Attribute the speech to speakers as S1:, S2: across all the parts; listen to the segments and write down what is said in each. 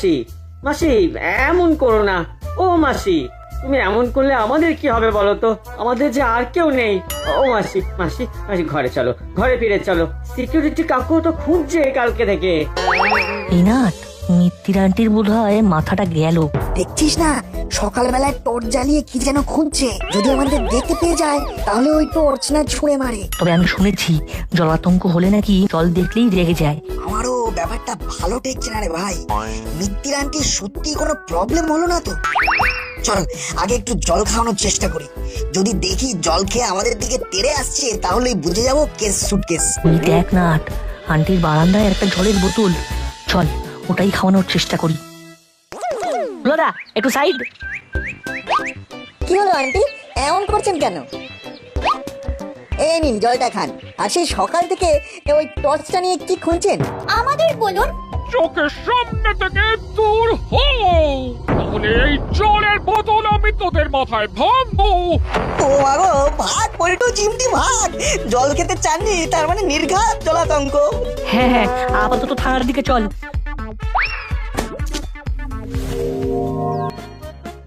S1: মাসি মাসি এমন করো না। ও মাসি তুমি এমন করলে আমাদের কি হবে বলো তো? আমাদের যে আর কেউ নেই। ও মাসি মাসি মাসি ঘরে চলো ঘরে ফিরে চলো। সিকিউরিটি কাকু তো খুঁজছে কালকে থেকে।
S2: ইনাট মিত্তির আন্টির বোধ হয় মাথাটা গেল।
S3: দেখছিস না? সকালবেলায় টর্চ জ্বালিয়ে কি যেন খুঁজছে। যদি আমাদের দেখতে পেয়ে যায় তাহলে ওই টর্চ না ছুঁড়ে মারে।
S2: তবে আমি শুনেছি জলাতঙ্ক হলে নাকি জল দেখলেই রেগে যায়।
S3: আমারও ব্যাপারটা ভালো ঠেকছে না রে ভাই। মিত্তির আন্টির সত্যি কোনো প্রবলেম হলো না তো? চল আগে একটু জল খাওয়ানোর চেষ্টা করি। যদি দেখি জল খেয়ে আমাদের দিকে তেড়ে আসছে তাহলেই বুঝে যাব কেস সুটকেস
S2: দেখ নাট আন্টির বারান্দায় একটা জলের বোতল। চল ওটাই খাওয়ানোর চেষ্টা করি। একটু সাইড
S3: কি হলো আন্টি? এমন করছেন কেন? এই নিন জলটা খান। আর সেই সকাল থেকে ওই টর্চটা নিয়ে কি খুঁজছেন?
S4: আমাদের বলুন
S5: চোখের সামনে থেকে দূর হও। তাহলে এই জলের বোতল আমি তোদের মাথায় ভাঙবো।
S3: ও মাগো ভাগ পল্টু চিমটি ভাগ জল খেতে চাননি তার মানে নির্ঘাত জলাতঙ্ক।
S2: হ্যাঁ হ্যাঁ আপাতত থানার দিকে চল।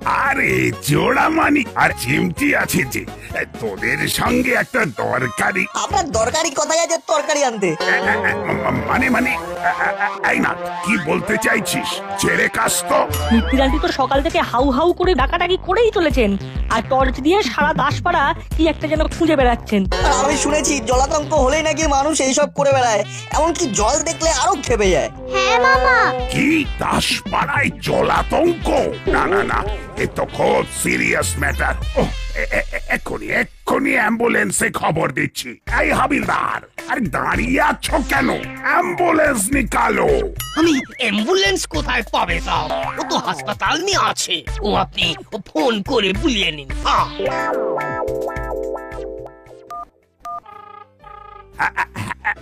S6: আরে জোড়া মানি আর চিমটি আছে যে তোদের সঙ্গে একটা দরকারি।
S3: আপনার দরকারি কথাই আছে তরকারি আনতে।
S6: মানে মানে এই না কি বলতে চাইছিস? ছেড়ে কাজ তো।
S2: মিত্তির তো সকাল থেকে হাউ হাউ করে ডাকাডাকি করেই চলেছেন আর টর্চ দিয়ে সারা দাসপাড়া কি একটা যেন খুঁজে বেড়াচ্ছেন।
S3: আর আমি শুনেছি জলাতঙ্ক হলেই নাকি মানুষ এইসব করে বেড়ায় এমনকি জল দেখলে আরও খেপে যায়।
S4: হ্যাঁ মামা।
S6: কি দাসপাড়ায় জলাতঙ্ক? না না না এ তো খুব সিরিয়াস ম্যাটার এক্ষুনি এক্ষুনি অ্যাম্বুলেন্সে খবর দিচ্ছি। এই হাবিলদার আরে দাঁড়িয়ে আছো কেন? অ্যাম্বুলেন্স নিকালো।
S7: আমি অ্যাম্বুলেন্স কোথায় পাবে তাও? ও তো হাসপাতাল নিয়ে আছে। ও আপনি ও ফোন করে বুলিয়ে নিন হ্যাঁ।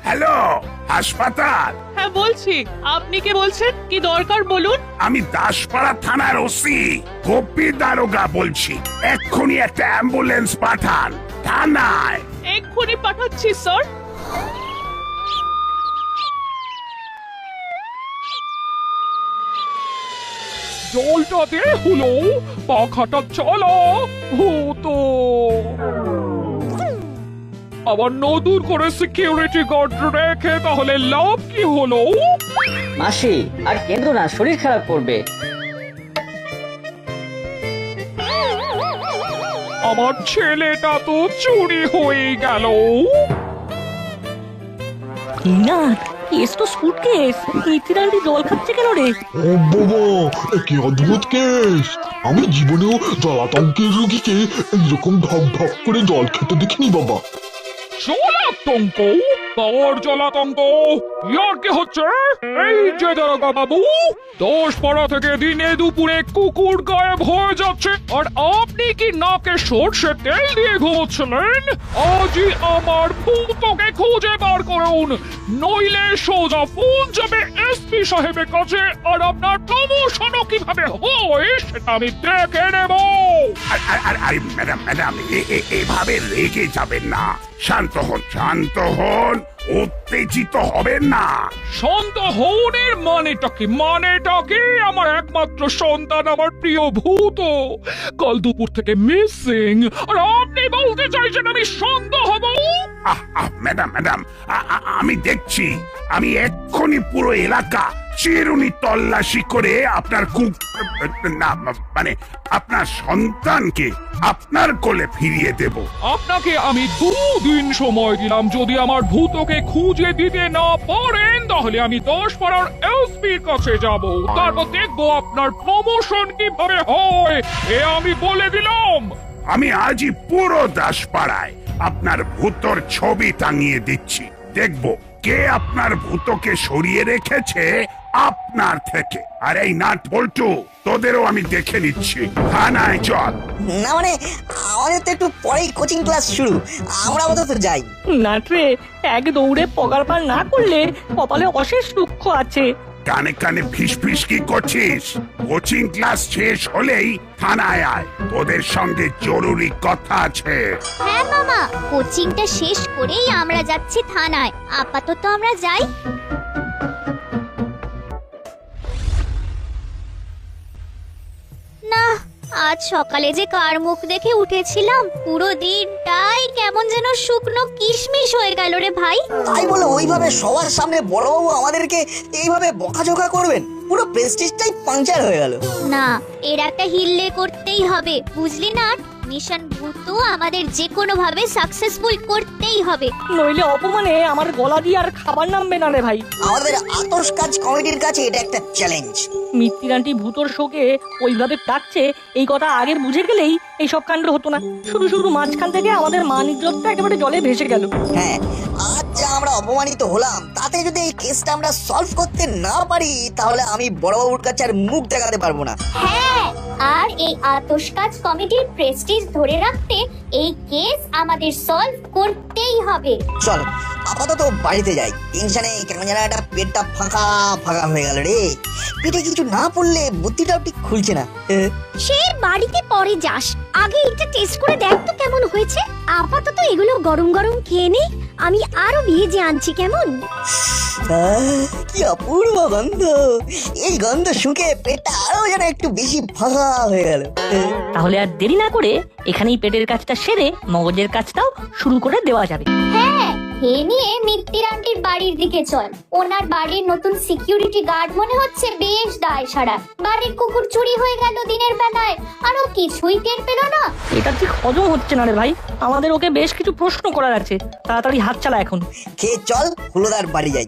S6: হ্যালো হাসপাতাল।
S8: হ্যাঁ বলছি আপনি কে বলছেন? কি দরকার বলুন।
S6: আমি দাসপাড়া থানার ওসি গোপী দারোগা বলছি। এক্ষুনি একটা অ্যাম্বুলেন্স পাঠান থানায়।
S8: এক্ষুনি পাঠাচ্ছি স্যার।
S5: জলটা দে হলো পাখাটা চালা হতো আবার নতুন করে সিকিউরিটি গার্ড রেখে তাহলে লাভ কি হলো?
S1: মাসি আর কেন্দ্র না শরীর খারাপ করবে।
S5: আমার ছেলেটা তো চুরি হয়ে গেল।
S2: ইনাট কেস তো সুটকেস আন্টি জল খাচ্ছে কেন রে?
S9: ও বাবা কি অদ্ভুত কেস। আমি জীবনেও জলাতঙ্কের রুগীকে এইরকম ঢক ঢক করে জল খেতে দেখিনি বাবা।
S5: জলাতঙ্ক তোর জলাতঙ্ক ইয়ার কি হচ্ছে এই যে দারোগা বাবু, দশ পাড়া থেকে দিনে দুপুরে কুকুর গায়েব হয়ে যাচ্ছে। আর আপনি কি নাকে সর্ষে তেল দিয়ে ঘুমোচ্ছিলেন? আজই আমার ভূতকে খুঁজে বার করুন। নইলে সোজা ফোন যাবে এসপি সাহেবের কাছে, আর আপনার প্রমোশনও কীভাবে হয় সেটা আমি দেখে নেব।
S6: ম্যাডাম ম্যাডাম এভাবে রেগে যাবেন না। শান্ত হন শান্ত হন। উত্তেজিত হবেন না।
S5: শান্ত হনের মানেটা কি? মানেটা কি? আমার একমাত্র সন্তান আমার প্রিয় ভূত। কাল দুপুর থেকে মিসিং। আর আপনি বলতে চাইছেন আমি সন্দেহ হব?
S6: ম্যাডাম ম্যাডাম আমি দেখছি। আমি এক্ষুনি পুরো এলাকা চিরুনি তল্লাশি করে আপনার কুক না মানে আপনার সন্তানকে আপনার কোলে ফিরিয়ে দেব।
S5: আপনাকে আমি দুদিন সময় দিলাম যদি আমার ভূতকে খুঁজে দিতে না পারেন তাহলে আমি দশ পাড়ার এসপির কাছে যাব। তারপর দেখব আপনার প্রমোশন কীভাবে হয়। এ আমি বলে দিলাম।
S6: আমি আজই পুরো দাসপাড়ায় আপনার ভূতর ছবি টাঙিয়ে দিচ্ছি। দেখব। কে আপনার ভূতকে সরিয়ে রেখেছে? আপনার থেকে। আর এই নাট বল্টু তোদেরও আমি দেখে নিচ্ছি। থানায় চল।
S3: না মানে আমাদের তো একটু পরেই কোচিং ক্লাস শুরু। আমরা আপাতত যাই।
S2: নাট রে এক দৌড়ে পগার পার না করলে কপালে অশেষ দুঃখ আছে।
S6: কানে কানে ফিসফিস কি করছিস? কোচিং ক্লাস শেষ হলেই থানায় আয়। তোদের সঙ্গে জরুরি কথা আছে।
S4: হ্যাঁ মামা, কোচিংটা শেষ করেই আমরা যাচ্ছি থানায়। আপাতত আমরা যাই। না আজ সকালে যে কার মুখ দেখে উঠেছিলাম পুরো দিনটাই কেমন যেন শুকনো কিশমিশ হয়ে গেল রে ভাই।
S3: তাই বলে ওইভাবে সবার সামনে বড়বাবু আমাদেরকে এইভাবে বকাঝোকা করবেন? পুরো প্রেস্টিজটাই পাংচার হয়ে গেল।
S4: না এর একটা হিললে করতেই হবে বুঝলি না? মিশন ভূত আমাদের যে কোনো ভাবে সাকসেসফুল করতেই হবে।
S2: নইলে অপমানে আমার গলা দিয়ে আর খাবার নামবে না রে ভাই।
S3: আমাদের আতস কাজ কমিটির কাছে এটা একটা চ্যালেঞ্জ
S2: মিত্তিরানটি ভূতর শোকে ওইভাবে ডাকছে এই কথা আগের বুঝে গেলেই এই সব কাণ্ড হতো না। শুধু শুধু মাঝখান থেকে আমাদের মান ইজ্জতটা একেবারে জলে ভেসে গেল।
S3: হ্যাঁ আজ যা আমরা অপমানিত হলাম তাতে যদি এই কেসটা আমরা সলভ করতে না পারি তাহলে আমি বড়বাবুর কাছে আর মুখ দেখাতে পারব না।
S4: হ্যাঁ আর এই আতস কাজ কমিটির প্রেস্টিজ ধরে রাখতে এই কেস আমাদের সলভ করতেই হবে।
S3: চল আপাতত বাড়িতে যাই। টেনশনে কেন যেন একটা পেটটা ফাঁকা ফাঁকা হয়ে গেল রে। পেটে কিছু না পড়লে বুদ্ধিটাও ঠিক খুলছে না।
S4: সে বাড়িতে পরে যাস। আগে এটা টেস্ট করে দেখ তো কেমন হয়েছে। আপাতত এগুলো গরম গরম খেয়ে নে। আমি আরও ভেজে আনছি কেমন?
S3: আহ, কি অপূর্ব গন্ধ। এই গন্ধ শুকে পেটটা আরও যেন একটু বেশি ফাঁকা হয়ে গেল।
S2: তাহলে আর দেরি না করে এখানেই পেটের কাজটা সেরে মগজের কাজটাও শুরু করে দেওয়া যাবে।
S4: হ্যাঁ এ নিয়ে মিত্তির আন্টির বাড়ির দিকে চল। ওনার বাড়ির নতুন সিকিউরিটি গার্ড মনে হচ্ছে বেশ দায় সারা। বাড়ির কুকুর চুরি হয়ে গেল দিনের বেলায়। আরও কিছুই টের পেল না।
S2: এটা ঠিক হজম হচ্ছে না রে ভাই। আমাদের ওকে বেশ কিছু প্রশ্ন করার আছে। তাড়াতাড়ি হাত চালা এখন।
S3: খেয়ে চল হুলোদার বাড়ি যাই।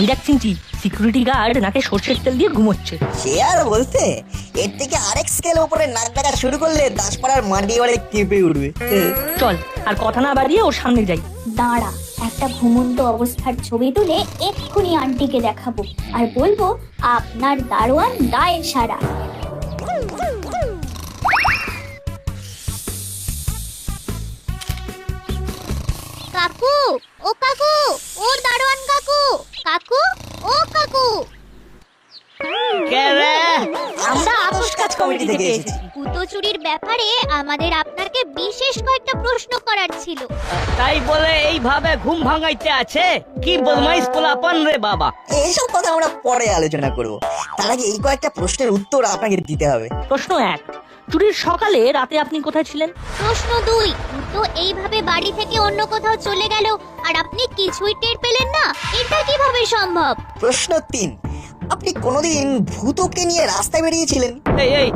S2: ওই দেখ চিনছি সিকিউরিটি গার্ড নাকে সর্ষের তেল দিয়ে ঘুমোচ্ছে।
S3: সে আর বলতে এর থেকে আরেক স্কেল উপরে নাক ডাকা শুরু করলে দাসপাড়ার মাটি বাড়ি কেঁপে উঠবে।
S2: চল আর কথা না বাড়িয়ে ওর সামনে যাই।
S4: দাঁড়া একটা ঘুমন্ত অবস্থার ছবি তুলে এক্ষুনি আন্টিকে দেখাবো আর বলব আপনার দারোয়ান দায়ের সারা।
S3: থেকে এসেছি।
S4: কুতো চুরির ব্যাপারে আমাদের আপনাকে বিশেষ কয়েকটা প্রশ্ন করার ছিল।
S1: তাই বলে এইভাবে ঘুম ভাঙাইতে আছে? কি বদমাইশ পোলাপন রে বাবা।
S3: এইসব কথা আমরা পরে আলোচনা করব। তার আগে এই কয়েকটা প্রশ্নের উত্তর আপনাকে দিতে হবে।
S2: প্রশ্ন এক চুরির সকালে রাতে আপনি কোথায় ছিলেন?
S4: প্রশ্ন দুই তো এইভাবে বাড়ি থেকে অন্য কোথাও চলে গেল আর আপনি কিছুই টের পেলেন না? এটা কীভাবে সম্ভব?
S3: প্রশ্ন তিন আপনি কোনোদিন ভূতকে নিয়ে রাস্তায় বেরিয়েছিলেন?
S1: এই এই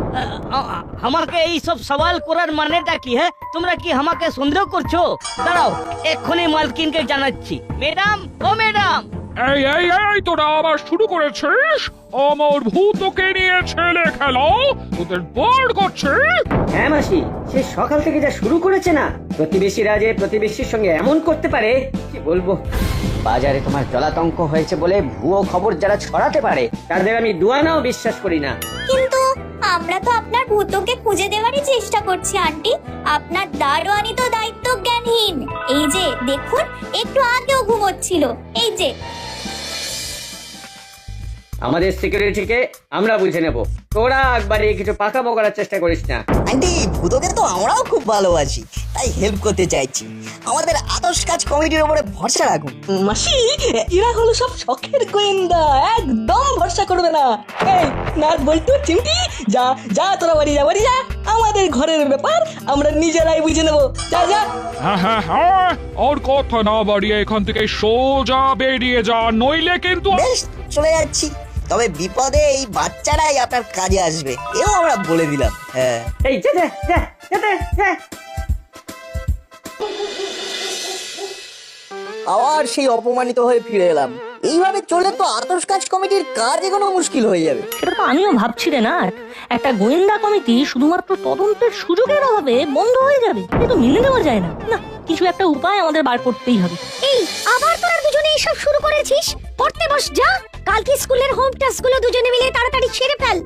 S1: আমাকে এই সব সওয়াল করার মানেটা কি হ্যাঁ? তোমরা কি আমাকে সন্দেহ করছ? দাঁড়াও, এক্ষুনি মালকিনকে জানাচ্ছি। ম্যাডাম, ও ম্যাডাম!
S5: এই এই এই তোরা আবার শুরু করেছিস? আমার ভূতকে নিয়ে ছেলে খেলা তোদের বার করছে।
S1: হ্যাঁ মাসি সে সকাল থেকে যা শুরু করেছে না প্রতিবেশীরা যে প্রতিবেশীর সঙ্গে এমন করতে পারে কি বলব? বাজারে তোমার জলাতঙ্ক হয়েছে বলে ভুয়ো খবর যারা ছড়াতে পারে তাদের আমি দুয়ানাও বিশ্বাস করি না।
S4: কিন্তু আমরা তো আপনার ভূতকে খুঁজে দেওয়ারই চেষ্টা করছি আন্টি। আপনার দারোয়ানি তো দায়িত্ব জ্ঞানহীন এই যে দেখুন একটু আগেও ঘুমোচ্ছিল। এই যে
S1: আমাদের সিকিউরিটিকে আমরা বুঝে নেব। তোরা একবারে কিছু পাকাবো করার চেষ্টা করিস না।
S3: আন্টি ভূতকে তো আমরাও খুব ভালোবাসি তাই হেল্প করতে চাইছি। আমাদের আদর্শ কাজ কমিটির উপরে ভরসা রাখুন।
S2: মাসি এরা হলো সব শখের গোয়েন্দা একদম ভরসা করবে না। এই নাট বলতো চিমটি যা যা তোরা বাড়ি যা বাড়ি যা। আমাদের ঘরের ব্যাপার আমরা নিজেরাই বুঝে নেব। যা যা।
S5: হ্যাঁ হ্যাঁ হ্যাঁ আর কথা না বাড়িয়ে এখান থেকে সোজা বেরিয়ে যা নইলে কিন্তু
S3: বেশ চলে যাচ্ছি। তবে বিপদে এই বাচ্চারাই আপনার কাজে আসবে এও আমরা বলে দিলাম হ্যাঁ।
S1: এই যা যা যা যা যা
S3: আবার সেই অপমানিত হয়ে ফিরে এলাম। এইভাবে চলে তো আদর্শ কাজ কমিটির কাজ এগোনো মুশকিল হয়ে যাবে।
S2: সেটা তো আমিও ভাবছি রে না একটা গোয়েন্দা কমিটি শুধুমাত্র তদন্তের সুযোগের অভাবে বন্ধ হয়ে যাবে এ তো মেনে নেওয়া যায় না। না কিছু একটা উপায় আমাদের বার করতেই হবে।
S4: এই আবার তোরা দুজনে এসব শুরু করেছিস? পড়তে বস যা। কালকে স্কুলের হোম টাস্কগুলো দুজনে মিলে তাড়াতাড়ি সেরে ফেল।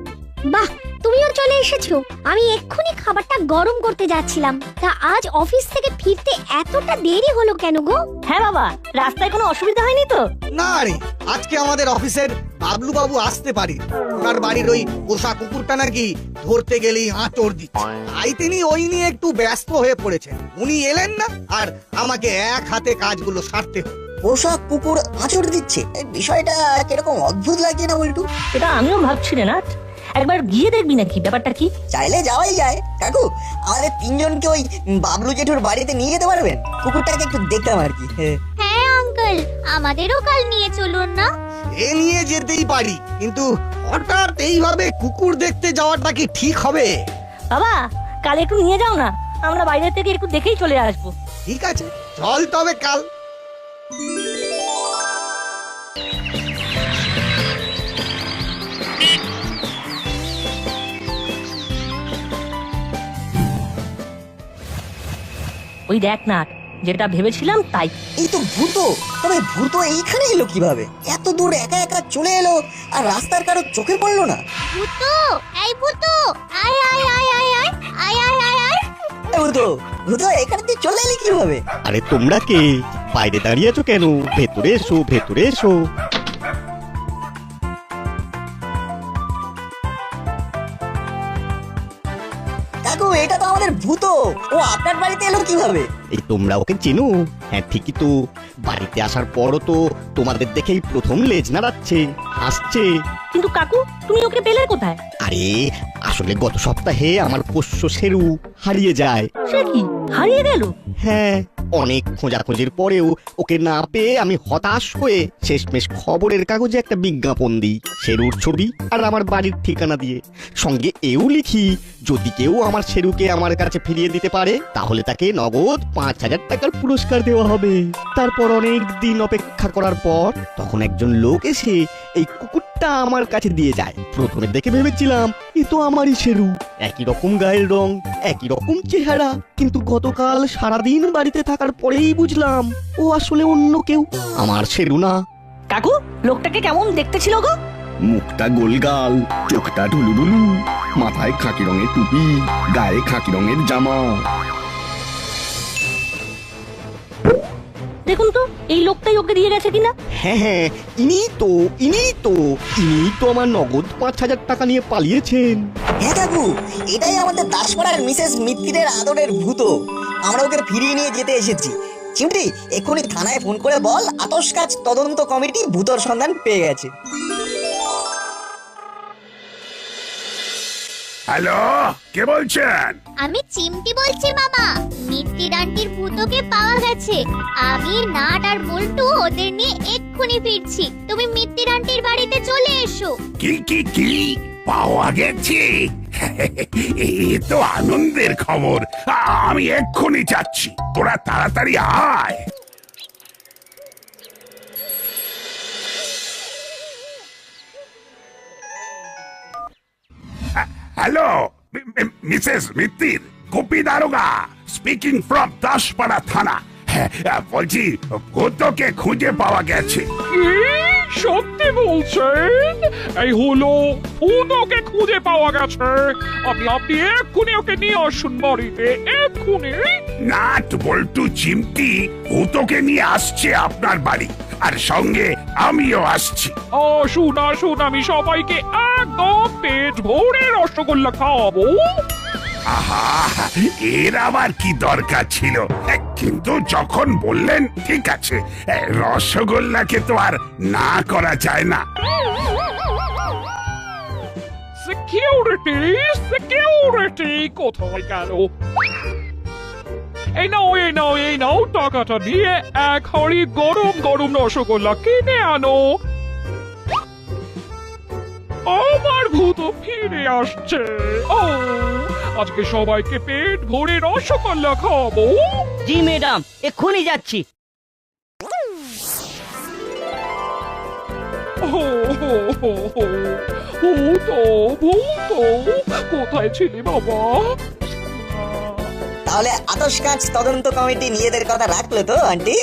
S4: বাহ তুমিও চলে
S10: এসেছ। আমি এক্ষুনি খাবারটা গরম করতে যাচ্ছিলাম। তা আজ অফিস থেকে ফিরতে এতটা দেরি হলো কেন গো?
S2: হ্যাঁ বাবা রাস্তায় কোনো অসুবিধা হয়নি তো?
S11: না রে আজকে আমাদের অফিসের বাবলু বাবু আসতে পারি। ওনার বাড়ির ওই পোষা কুকুরটা নাকি ধরতে গেলেই আঁচড় দিচ্ছে। তাই তিনি ওই নিয়ে একটু ব্যস্ত হয়ে পড়েছেন। উনি এলেন না আর আমাকে এক হাতে কাজগুলো সারতে হলো।
S3: পোশাক কুকুর আঁচড় দিচ্ছে। এই বিষয়টা কীরকম অদ্ভুত লাগছে না বলটু?
S2: এটা আমিও ভাবছি রে নাট। একবার গিয়ে দেখবি নাকি ব্যাপারটা কি?
S3: চাইলে যাওয়াই যায়। কাকু আমাদের তিনজনকে ওই বাবলু জেঠুর বাড়িতে নিয়ে যেতে পারবেন? কুকুরটাকে একটু দেখতাম আর কি। হ্যাঁ।
S4: হ্যাঁ আঙ্কেল আমাদেরও কাল নিয়ে চলুন না?
S11: এ নিয়ে যেতেই পারি কিন্তু হঠাৎ এইভাবে কুকুর দেখতে যাওয়াটা কি ঠিক হবে?
S2: বাবা কাল একটু নিয়ে যাও না। আমরা বাইরে থেকে একটু দেখেই চলে আসব।
S11: ঠিক আছে চল তবে কাল।
S2: ওই দেখ না যেটা ভেবেছিলাম তাই
S3: এই তো ভূত তবে ভূত এইখানে এলো কীভাবে এত দূর একা একা চলে এলো আর রাস্তার কারও চোখে পড়ল না
S4: ভূতো এই ভূতো আয় আয় আয় আয় আয় আয় আয় আয়
S12: আরে তোমরা কে? বাইরে দাঁড়িয়ে আছো কেন? ভেতরে এসো ভেতরে এসো।
S3: বাড়িতে
S12: এই তোমরা ওকে চেনো? হ্যাঁ ঠিকই তো। বাড়িতে আসার পরও তো তোমাদের দেখেই প্রথম লেজ নাড়াচ্ছে হাসছে।
S2: কিন্তু কাকু তুমি ওকে পেলে কোথায়?
S12: আরে আসলে গত সপ্তাহে আমার পোষ্য সেরু হারিয়ে যায়।
S2: সে কি? হারিয়ে গেল?
S12: হ্যাঁ। অনেক খোঁজাখুঁজির পরেও ওকে না পেয়ে আমি হতাশ হয়ে শেষমেশ খবরের কাগজে একটা বিজ্ঞাপন দিই। শেরুর ছবি আর আমার বাড়ির ঠিকানা দিয়ে। সঙ্গে এও লিখি, যদি কেউ আমার শেরুকে আমার কাছে ফিরিয়ে দিতে পারে, তাহলে তাকে নগদ পাঁচ হাজার টাকার পুরস্কার দেওয়া হবে। তারপর অনেক দিন অপেক্ষা করার পর তখন একজন লোক এসে এই কুকুরটা আমার কাছে দিয়ে যায়। প্রথমে দেখে ভেবেছিলাম এ তো আমারই শেরু। একই রকম গায়ের রং একই রকম চেহারা কিন্তু গতকাল সারাদিন বাড়িতে থাকার পরেই বুঝলাম ও আসলে অন্য কেউ আমার শেরু না।
S2: কাকু লোকটাকে কেমন দেখতে ছিল গো?
S13: মুখটা গোলগাল চোখটা ঢুলুঢুলু মাথায় খাকি রঙের টুপি গায়ে খাকি রঙের জামা।
S2: দেখুন তো এই লোকটাই ওকে দিয়ে গেছে কিনা?
S12: হ্যাঁ হ্যাঁ ইনি তো ইনি তো ইনি তো আমার নগদ পাঁচ হাজার টাকা নিয়ে পালিয়েছেন।
S3: হ্যাঁ কাকু এটাই আমাদের দাসপাড়ার মিসেস মিত্তিরের আদরের ভূত। আমরা ওকে ফিরিয়ে নিয়ে যেতে এসেছি। চিমটি এক্ষুনি থানায় ফোন করে বল আতস কাজ তদন্ত কমিটি ভূতর সন্ধান পেয়ে গেছে।
S6: হ্যালো কে বলছেন?
S4: আমি চিমটি বলছি মামা। মিত্তির আন্টির ভূতকে পাওয়া গেছে। আমি নাট আর বল্টু ওদের নিয়ে এক্ষুনি ফিরছি। তুমি মিত্তির আন্টির বাড়িতে চলে এসো।
S6: কি কি কি? পাওয়া গেছে? এ তো আনন্দের খবর। আমি এক্ষুনি যাচ্ছি। তোরা তাড়াতাড়ি আয়। হ্যালো মি- মি- মিসেস মিত্তির গোপী দারোগা স্পিকিং ফ্রম দাসপাড়া থানা হ্যাঁ, বলছি ভূতকে খুঁজে পাওয়া গেছে।
S5: সত্যি বলছেন? এই হলো উনোকে খুঁজে পাওয়া গেছে। আপনি আপনি এক্ষুনি ওকে নিয়ে আসুন বাড়িতে এক্ষুনি।
S6: নাট বল্টু চিমটি ভূতকে নিয়ে আসছে আপনার বাড়ি। আর সঙ্গে আমিও আসছি।
S5: আসুন আসুন আমি সবাইকে একদম পেট ভরে রসগোল্লা খাওয়াবো।
S6: আহা এর আবার কি দরকার ছিল? কিন্তু যখন বললেন ঠিক আছে রসগোল্লাকে তো আর না করা যায় না।
S5: সিকিউরিটি সিকিউরিটি কোথায় গেল? এই নাও এই নাও এই নাও টাকাটা দিয়ে এক হাড়ি গরম গরম রসগোল্লা কিনে আনো আমার ভূত ফিরে আসছে ও আজকে সবাইকে পেট ভরে রসগোল্লা খাওয়াবো
S2: জি ম্যাডাম এক্ষুনি যাচ্ছি
S5: হো হো হো হো ভূত ভূত কোথায় ছিলি বাবা
S3: তাহলে আতস কাজ তদন্ত কমিটি নিজেদের কথা রাখল তো আন্টি?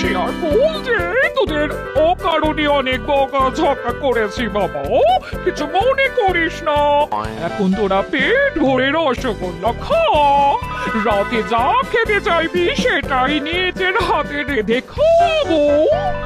S5: সে আর বলছে তোদের অকারণে অনেক বকা ঝকা করেছি বাবা। কিছু মনে করিস না। এখন তোরা পেট ভরে রসগোল্লা খা। রাতে যা খেতে চাইবি সেটাই নিজের হাতে রেঁধে খাব।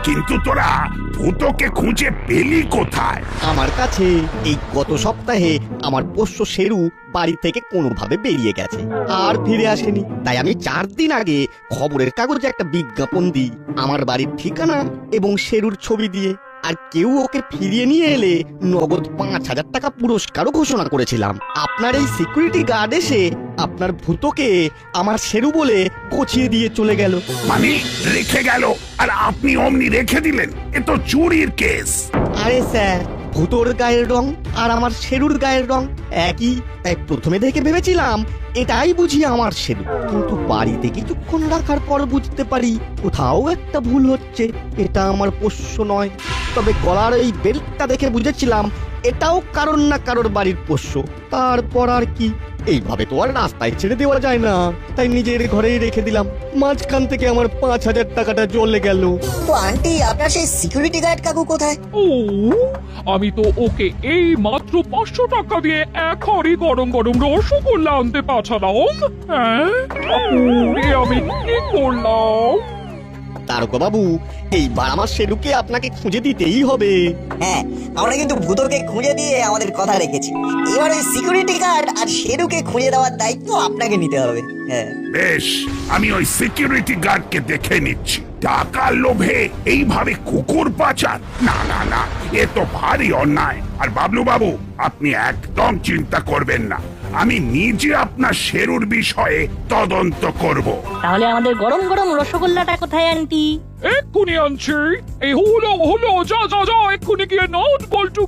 S6: কিন্তু তোরা ভূতকে খুঁজে পেলি কোথায়?
S12: আমার কাছে এই গত সপ্তাহে আমার পোষ্য শেরু বাড়ি থেকে কোনোভাবে বেরিয়ে গেছে। আর ফিরে আসেনি। তাই আমি চার দিন আগে খবরের কাগজে একটা বিজ্ঞাপন দিই। আমার বাড়ির ঠিকানা এবং শেরুর ছবি দিয়ে। আর কেউ ওকে ফিরিয়ে নিয়ে এলে নগদ পাঁচ হাজার টাকা পুরস্কারও ঘোষণা করেছিলাম। আপনার এই সিকিউরিটি গার্ড এসে আপনার ভূতকে আমার শেরু বলে কচিয়ে দিয়ে চলে গেল।
S6: মানে রেখে গেল? আর আপনি অমনি রেখে দিলেন? এ তো চুরির কেস।
S12: আরে স্যার ভূতোর গায়ের রং আর আমার শেরুর গায়ের রং একই, তাই প্রথমে দেখে ভেবেছিলাম এটাই বুঝি আমার সেরু কিন্তু বাড়িতে কিছুক্ষণ রাখার পর বুঝতে পারি কোথাও একটা ভুল হচ্ছে। এটা আমার পোষ্য নয়। তবে গলার এই বেল্টটা দেখে বুঝেছিলাম এটাও কারোর না কারোর বাড়ির পোষ্য। তারপর আর কি? এইভাবে তো আর রাস্তায় ছেড়ে দেওয়া যায় না। তাই নিজের ঘরেই রেখে দিলাম। মাঝখান থেকে আমার পাঁচ হাজার টাকাটা জ্বলে গেল।
S3: তো আন্টি আপনার সেই সিকিউরিটি গার্ড কাকু কোথায়?
S5: ও আমি তো ওকে এই মাত্র পাঁচশো টাকা দিয়ে এক হাড়ি গরম গরম রসগোল্লা আনতে পাঠালাম হ্যাঁ? আমি কি করলাম?
S12: তারকা বাবু এইবার আমার শেরুকে আপনাকে খুঁজে দিতেই হবে।
S3: হ্যাঁ আমরা কিন্তু ভূতকে খুঁজে দিয়ে আমাদের কথা রেখেছি। এবার ওই সিকিউরিটি গার্ড আর শেরুকে খুঁজে দেওয়ার দায়িত্ব আপনাকে নিতে হবে। হ্যাঁ।
S6: বেশ আমি ওই সিকিউরিটি গার্ডকে দেখে নিচ্ছি। টাকার লোভে এইভাবে কুকুর পাচার? না না না এ তো ভারী অন্যায়। আর বাবলু বাবু আপনি একদম চিন্তা করবেন না। আমি নিজে আপনার শেরুর বিষয়ে তদন্ত করব।
S2: তাহলে আমাদের গরম গরম রসগোল্লাটা কোথায় আন্টি?
S5: এক্ষুনি আনছি। এই হলো হলো যা যা যা এক্ষুনি গিয়ে নাও বল্টু।